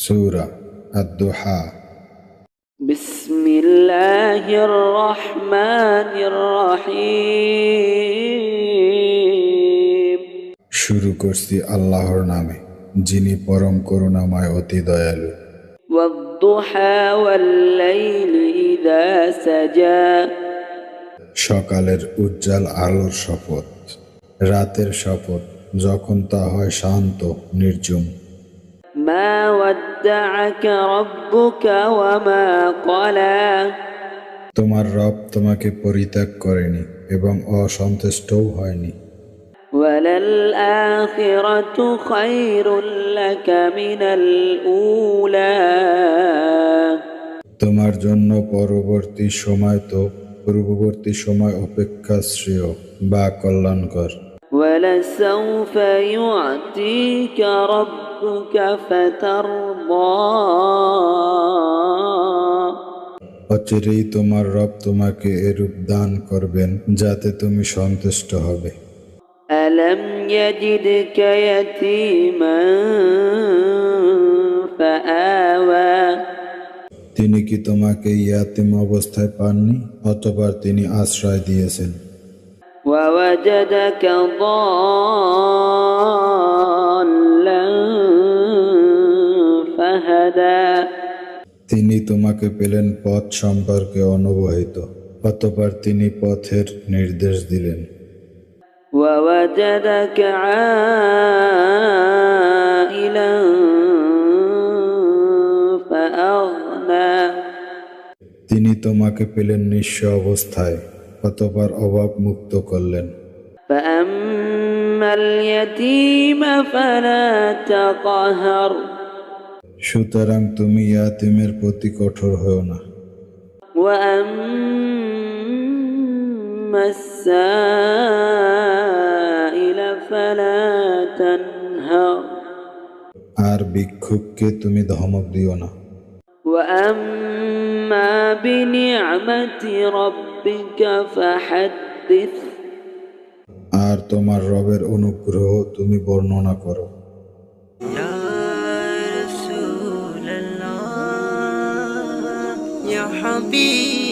সূরা আদ-দুহা بسم الله الرحمن الرحيم শুরু করছি আল্লাহর নামে যিনি পরম করুণাময় অতি দয়ালু والضحى والليل إذا سجى সকালের উজ্জ্বল আলোর শপথ রাতের শপথ যখন তা হয় শান্ত নির্জুম ما ودعك ربك وما قلى তোমার রব তোমাকে পরিত্যাগ করেনি এবং অসন্তুষ্টও হয়নি وللآخرة خير لك من الأولى তোমার জন্য পরবর্তী সময় তো পূর্ববর্তী সময় অপেক্ষা শ্রেয় বা কল্যাণকর ولسوف يعطيك ربك فترضى অচিরেই তোমার রব তোমাকে এরূপ দান করবেন যাতে তুমি সন্তুষ্ট হবে ألم يجدك يتيما فآوى তিনি কি তোমাকে ইয়াতিম অবস্থায় পাননি অতবার তিনি আশ্রয় দিয়েছেন ووجدك ضالا فهدى তিনি তোমাকে পেলেন পথ সম্পর্কে অনবহিত অতবার তিনি পথের নির্দেশ দিলেন ووجدك عائلا فأغنى তিনি তোমাকে পেলেন নিঃস্ব অবস্থায় কতবার অভাব মুক্ত করলেন। সুতরাং তুমি ইয়াতিমের প্রতি কঠোর হও না। আর বিক্ষোভকে তুমি ধমক দিও না। وأما بنعمة ربك فحدث আর তোমার রবের অনুগ্রহ তুমি বর্ণনা করো يا رسول الله يا حبيب